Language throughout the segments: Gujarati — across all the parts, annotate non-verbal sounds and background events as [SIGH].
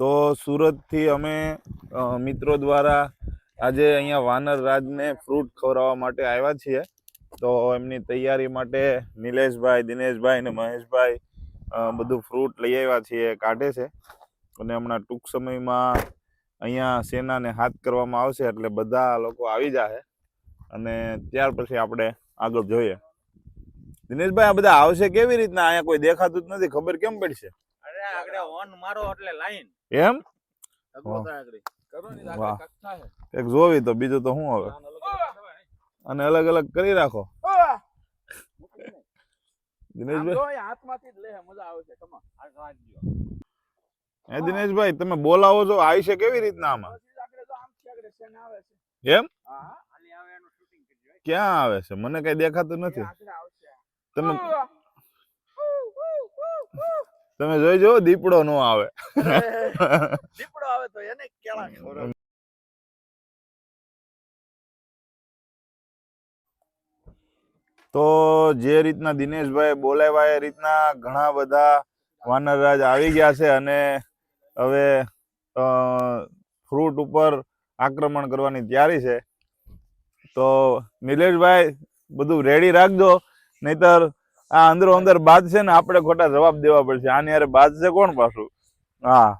તો સુરતથી અમે મિત્રો દ્વારા આજે અહીંયા વાનર રાજને ફ્રૂટ ખવડાવવા માટે આવ્યા છીએ. તો એમની તૈયારી માટે નિલેશભાઈ, દિનેશભાઈ અને મહેશભાઈ બધું ફ્રૂટ લઈ આવ્યા છીએ, કાઢે છે. અને હમણાં ટૂંક સમયમાં અહીંયા સેનાને હાથ કરવામાં આવશે એટલે બધા લોકો આવી જશે. અને ત્યાર પછી આપણે આગળ જોઈએ. દિનેશભાઈ, આ બધા આવશે કેવી રીતના? અહીંયા કોઈ દેખાતું જ નથી. ખબર કેમ પડશે? આગળ ઓન મારો એટલે લાઈન. એમ? એક જોવી તો બીજું તો શું હવે. અને અલગ અલગ કરી રાખો. દિનેશભાઈ? હાથમાંથી જ લે મજા આવે છે કમા આ રાખજો હે દિનેશભાઈ તમે બોલાવો છો આવી છે કેવી રીતના આમાં? એમ. ક્યાં આવે છે? મને કઈ દેખાતું નથી. તમે તમે જોઈ જો દીપડો નો આવે. [LAUGHS] દીપડો આવે તો એને કેળા ખવડાવ. તો જે રીતના દિનેશભાઈ બોલાવ્યા એ રીતના ઘણા બધા વાનરરાજ આવી ગયા છે અને હવે ફ્રૂટ ઉપર આક્રમણ કરવાની તૈયારી છે. તો નિલેશભાઈ બધું રેડી રાખજો. નહીતર આ અંદરો અંદર બાદ છે ને આપણે ખોટા જવાબ દેવા પડશે. આની બાદ છે કોણ પાછું? હા.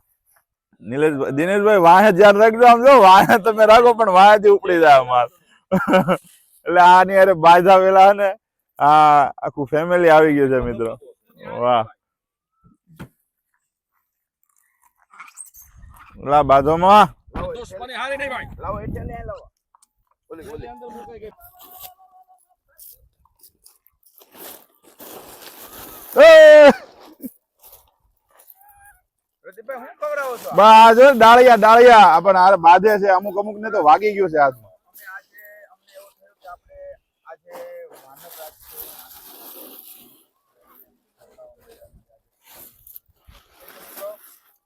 નિલેશભાઈ દિનેશભાઈ વાહે ધ્યાન રાખજો. આમ જો વાહે તમે રાખો પણ વાહેથી ઉપડી જાય અમાર. એટલે આની યાર બાજા વેલા ને આ આખું ફેમિલી આવી ગયું છે મિત્રો. વાહ. લા બાજોમાં લાવો એટલે લાવો ઓલી ઓલી અમુક અમુક ને તો વાગી ગયું છે હાથમાં.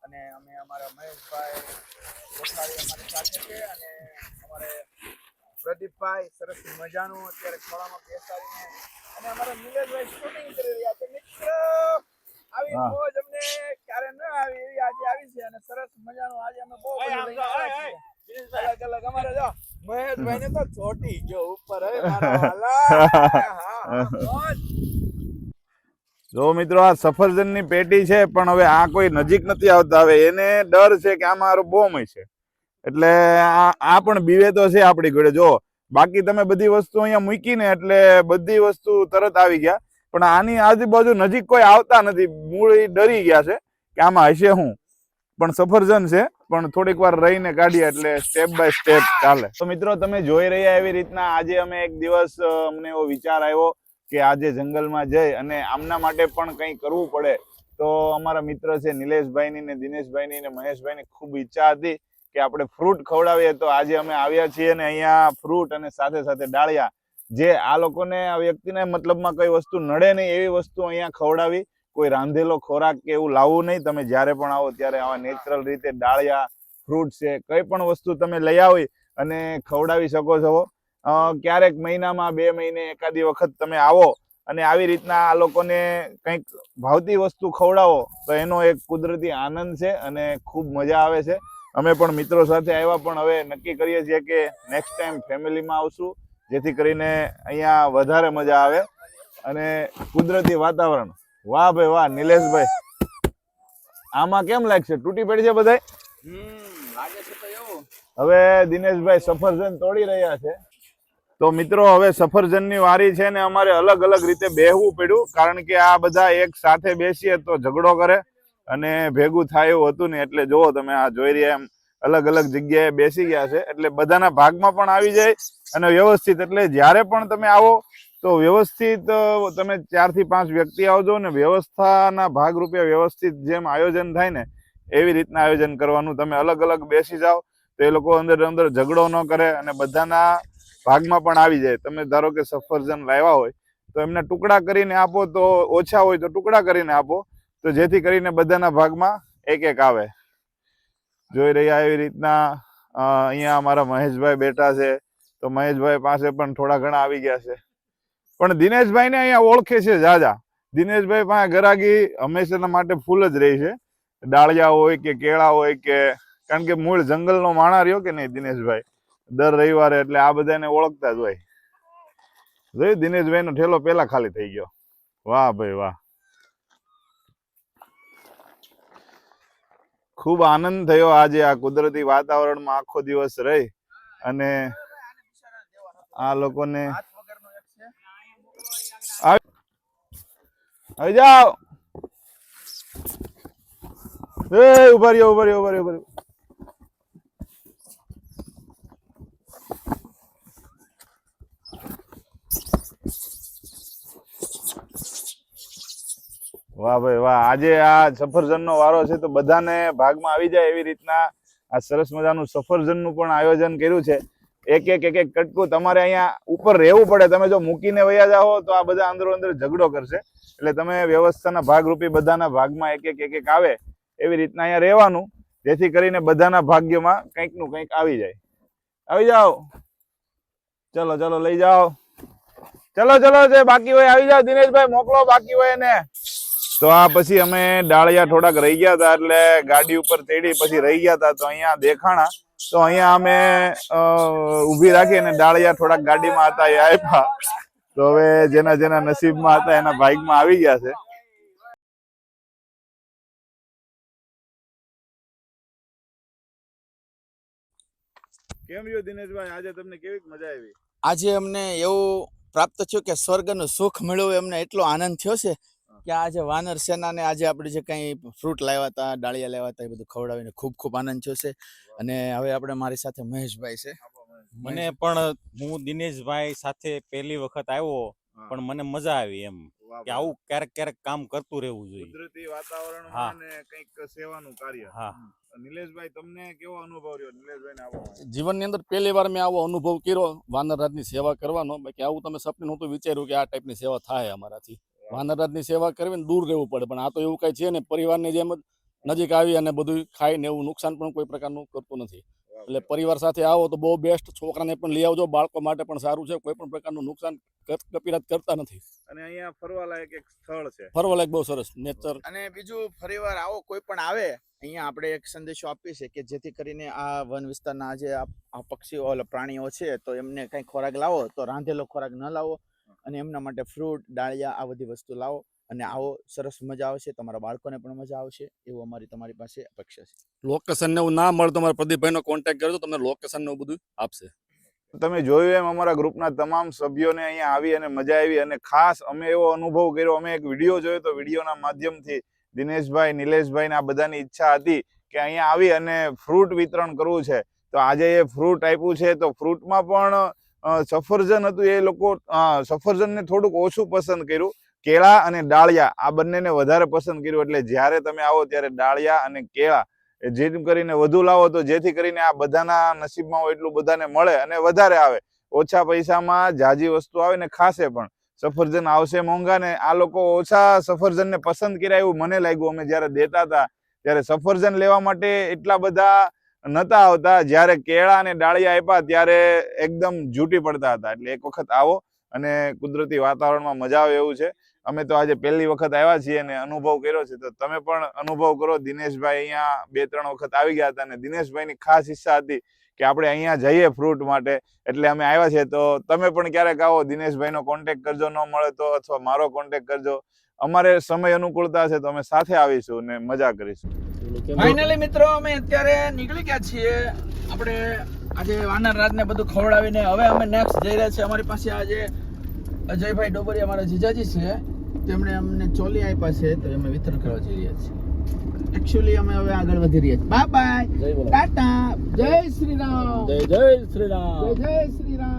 અને અમે અમારા મહેશભાઈ અમારી સાથે અને અમારે પ્રદીપભાઈ સરસ મજાનું અત્યારે ખોળામાં બેસાડીને અને અમારા નિલેશભાઈ શૂટિંગ કરી રહ્યા છે. મિત્ર આવી મોજ અમને ક્યારે ન આવી એવી આજે આવી છે અને સરસ મજાનું આજે અમે બહુ બધું લઈને આવ્યા છીએ. અલગ અલગ અમારે જો મહેશભાઈ ને તો ચોટી ગયો ઉપર હવે મારા વાલા. હા, હા, મોજ. જો મિત્રો આ સફરજનની પેટી છે પણ હવે આ કોઈ નજીક નથી આવતા. હવે એને ડર છે કે આ મારો બોમ્બ છે એટલે આ આ પણ બીવે તો છે આપણી ઘોડે જો બાકી તમે બધી વસ્તુ અહીંયા મૂકીને એટલે બધી વસ્તુ તરત આવી ગયા. પણ આની આજુબાજુ નજીક કોઈ આવતા નથી. મૂળ એ ડરી ગયા છે કે આમાં હશે હું. પણ સફરજન છે. પણ થોડીક વાર રહીને કાઢીએ એટલે સ્ટેપ બાય સ્ટેપ ચાલે. તો મિત્રો, તમે જોઈ રહ્યા એવી રીતના આજે અમે એક દિવસ અમને એવો વિચાર આવ્યો કે આજે જંગલમાં જઈ અને આમના માટે પણ કંઈ કરવું પડે. તો અમારા મિત્ર છે નિલેશભાઈની ને દિનેશભાઈની ને મહેશભાઈની ખૂબ ઈચ્છા હતી કે આપણે ફ્રૂટ ખવડાવીએ. તો આજે અમે આવ્યા છીએ ને અહીંયા ફ્રૂટ અને સાથે સાથે ડાળિયા જે આ લોકોને, આ વ્યક્તિને મતલબમાં કઈ વસ્તુ નડે નહીં એવી વસ્તુ અહીંયા ખવડાવી, કોઈ રાંધેલો ખોરાક કે એવું લાવવું નહીં. તમે જ્યારે પણ આવો ત્યારે આવા નેચરલ રીતે ડાળિયા ફ્રૂટ છે, કઈ પણ વસ્તુ તમે લઈ આવી અને ખવડાવી શકો છો. ક્યારેક મહિનામાં બે મહિને એકાદી વખત તમે આવો અને આવી રીતના આ લોકોને કંઈક ભાવતી વસ્તુ ખવડાવો, તો એનો એક કુદરતી આનંદ છે અને ખૂબ મજા આવે છે. અમે પણ મિત્રો સાથે આવ્યા, પણ હવે નક્કી કરીએ છીએ કે નેક્સ્ટ ટાઈમ ફેમિલીમાં આવશું. જેથી કરીને અહીંયા વધારે મજા આવે અને કુદરતી વાતાવરણ. વાહ ભાઈ વાહ, નિલેશભાઈ. આમાં કેમ લાગશે? તૂટી પડી છે એવું હવે દિનેશભાઈ સફરજન તોડી રહ્યા છે. તો મિત્રો, હવે સફરજનની વારી છે ને અમારે અલગ અલગ રીતે બેહવું પડ્યું, કારણ કે આ બધા એક સાથે બેસીએ તો ઝઘડો કરે અને ભેગું થાય એવું હતું ને, એટલે જુઓ તમે આ જોઈ રહ્યા એમ. અલગ અલગ જગ્યાએ બેસી ગયા છે. એટલે બધાના ભાગમાં પણ આવી જાય અને વ્યવસ્થિત એટલે જ્યારે પણ તમે આવો તો વ્યવસ્થિત તમે ચારથી પાંચ વ્યક્તિ આવજો ને વ્યવસ્થાના ભાગરૂપે વ્યવસ્થિત જેમ આયોજન થાય ને એવી રીતના આયોજન કરવાનું. તમે અલગ અલગ બેસી જાઓ તો એ લોકો અંદર અંદર ઝઘડો ન કરે અને બધાના ભાગમાં પણ આવી જાય. તમે ધારો કે સફરજન લાવ્યા હોય તો એમને ટુકડા કરીને આપો તો ઓછા હોય તો ટુકડા કરીને આપો તો જેથી કરીને બધાના ભાગમાં એક એક આવે. જોઈ રહ્યા એવી રીતના અહીંયા અમારા મહેશભાઈ બેઠા છે. તો મહેશભાઈ પાસે પણ થોડા ઘણા આવી ગયા છે. પણ દિનેશભાઈને અહીંયા ઓળખે છે જાજા. દિનેશભાઈ પાસે ગરાગી હંમેશાના માટે ફૂલ જ રહી છે. ડાળિયા હોય કે કેળા હોય કે, કારણ કે મૂળ જંગલનો માણા રહ્યો કે નહીં દિનેશભાઈ? દર રવિવારે એટલે આ બધાને ઓળખતા જ હોય. જોયું? દિનેશભાઈ નો ઠેલો પહેલા ખાલી થઈ ગયો. વાહ ભાઈ વાહ. ખૂબ આનંદ થયો આજે આ કુદરતી વાતાવરણમાં આખો દિવસ રહી. અને આ લોકોને આવી જાઓ. ઊભા રહ્યો ઊભા રહ્યો ઊભા રહ્યો. વાહ ભાઈ વાહ. આજે આ સફરજનનો વારો છે તો બધાને ભાગમાં આવી જાય એવી રીતના આ સરસ મજાનું સફરજનનું પણ આયોજન કર્યું છે. એક એક એક એક કટકું તમારે અહીંયા ઉપર રહેવું પડે. તમે જો મૂકીને વયા જાઓ તો આ બધા અંદરો અંદર ઝઘડો કરશે. એટલે તમે વ્યવસ્થાના ભાગરૂપી બધાના ભાગમાં એક એક એક એક આવે એવી રીતના અહીંયા રહેવાનું. જેથી કરીને બધાના ભાગ્યમાં કંઈકનું કંઈક આવી જાય. આવી જાઓ. ચલો ચલો, લઈ જાઓ. ચલો ચલો, જે બાકી હોય આવી જાઓ. દિનેશભાઈ, મોકલો બાકી હોય એને. તો આ પછી અમે ડાળિયા થોડાક રહી ગયા હતા એટલે ગાડી ઉપર તેડી પછી રહી ગયા હતા તો અહીંયા દેખાણા. તો અહીંયા અમે ઊભી રાખી અને ડાળિયા થોડાક ગાડીમાં હતા એ આપ્યા તો હવે જેના જેના નસીબમાં હતા એના બાઇકમાં આવી ગયા છે. કેમ રહ્યો દિનેશભાઈ? આજે તમને કેવી મજા આવી? આજે અમને એવું પ્રાપ્ત થયું કે સ્વર્ગનું સુખ મળ્યું એમને એટલો આનંદ થયો છે કે આજે વાનર સેનાને આજે આપણે જે કંઈ ફ્રૂટ લાવ્યા હતા ડાળિયા લાવ્યા હતા એ બધું ખવડાવીને ખૂબ ખૂબ આનંદ થયો છે. અને હવે આપણે મારી સાથે મહેશભાઈ છે. મને પણ હું દિનેશભાઈ સાથે પહેલી વખત આવ્યો પણ મને મજા આવી એમ. કે આવું ક્યારેક ક્યારેક કામ કરતું રહેવું જોઈએ. કુદરતી વાતાવરણમાં હા. અને કંઈક સેવાનું કાર્ય. હા. નિલેશભાઈ તમને કેવો અનુભવ રહ્યો નિલેશભાઈ ને આવો જીવનની અંદર પહેલી વાર મેં આવો અનુભવ કર્યો વાનરરાજની સેવા કરવાનો. બાકી આવું તમે સપને નહોતું વિચાર્યું કે આ ટાઈપની સેવા થાય અમારાથી. વાનરરાજની સેવા કરવીને દૂર રહેવું પડે. પણ આ તો એવું કઈ છે ને પરિવારની જેમ જ નજીક આવી અને બધું ખાઈને એવું નુકસાન પણ કોઈ પ્રકારનું કરતું નથી. એટલે પરિવાર સાથે આવો તો બહુ બેસ્ટ છોકરાને પણ લઈ આવજો. બાળકો માટે પણ સારું છે. કોઈ પણ પ્રકારનું નુકસાન કપિરાત કરતા નથી. અને અહીંયા ફરવા લાયક એક સ્થળ છે. ફરવા લાયક બહુ સરસ. નેચર. અને બીજું ફરીવાર આવો કોઈ પણ આવે અહીંયા આપણે એક સંદેશો આપીએ છીએ કે જેથી કરીને આ વન વિસ્તારના જે આ આ પક્ષીઓ ઓલા પ્રાણીઓ છે તો એમને કંઈ ખોરાક લાવો તો રાંધેલો ખોરાક ન લાવો. અને એમના માટે ફ્રૂટ ડાળિયા આ બધી વસ્તુ લાવો અને આવો સરસ મજા આવશે તમારા બાળકોને પણ મજા આવશે એવું અમારી તમારી પાસે અપેક્ષા છે. લોકેશન ને એવું ના મળે તો મારા પ્રદીપભાઈનો કોન્ટેક્ટ કરજો તમને લોકેશન ને એવું બધું આપશે. તમે જોયું એમ અમારા ગ્રુપના તમામ સભ્યોને અહીંયા આવી અને મજા આવી અને ખાસ અમે એવો અનુભવ કર્યો અમે એક વીડિયો જોયો તો વિડીયોના માધ્યમથી દિનેશભાઈ નિલેશભાઈ આ બધાની ઈચ્છા હતી કે અહીંયા આવી અને ફ્રૂટ વિતરણ કરવું છે. તો આજે એ ફ્રૂટ આપ્યું છે તો ફ્રૂટમાં પણ સફરજન હતું એ લોકો સફરજનને થોડુંક ઓછું પસંદ કર્યું. કેળા અને ડાળિયા, આ બંનેને વધારે પસંદ કર્યું. એટલે જ્યારે તમે આવો ત્યારે ડાળિયા અને કેળા જેમ કરીને વધુ લાવો તો જેથી કરીને આ બધાના નસીબમાં હોય એટલું બધાને મળે અને વધારે આવે. ઓછા પૈસામાં જાજી વસ્તુ આવે ને ખાસે પણ. સફરજન આવશે મોંઘા ને આ લોકો ઓછા સફરજનને પસંદ કર્યા એવું મને લાગ્યું. અમે જ્યારે દેતા હતા, ત્યારે સફરજન લેવા માટે એટલા બધા નતા આવતા. જ્યારે કેળા અને ડાળિયા આપ્યા ત્યારે એકદમ જૂટી પડતા હતા. એટલે એક વખત આવો અને કુદરતી વાતાવરણમાં મજા આવે એવું છે. અમે તો આજે પહેલી વખત આવ્યા છીએ અને અનુભવ કર્યો છે. તો તમે પણ અનુભવ કરો. દિનેશભાઈ અહીંયા બે ત્રણ વખત આવી ગયા હતા અને દિનેશભાઈની ખાસ ઈચ્છા હતી કે આપણે અહીંયા જઈએ ફ્રૂટ માટે. એટલે અમે આવ્યા છે તો તમે પણ ક્યારેક આવો. દિનેશભાઈનો કોન્ટેક કરજો. ન મળે તો અથવા મારો કોન્ટેક કરજો. અમારે સમય અનુકૂળતા છે તો અમે સાથે આવીશું ને મજા કરીશું. ફાઇનલી મિત્રો અમે અત્યારે નીકળી ગયા છીએ. આપણે આજે વાનર રાજને બધું ખવડાવીને હવે અમે નેક્સ્ટ જઈ રહ્યા છીએ. અમારી પાસે આજે અજયભાઈ ડોબરી અમારા જીજાજી છે. તેમણે અમને ચોલી આપ્યા છે તો અમે વિતરણ કરવા જઈ રહ્યા છીએ. એકચ્યુઅલી અમે હવે આગળ વધી રહ્યા છીએ. બાય બાય ટાટા જય શ્રી રામ. જય જય શ્રી રામ. જય જય શ્રી રામ.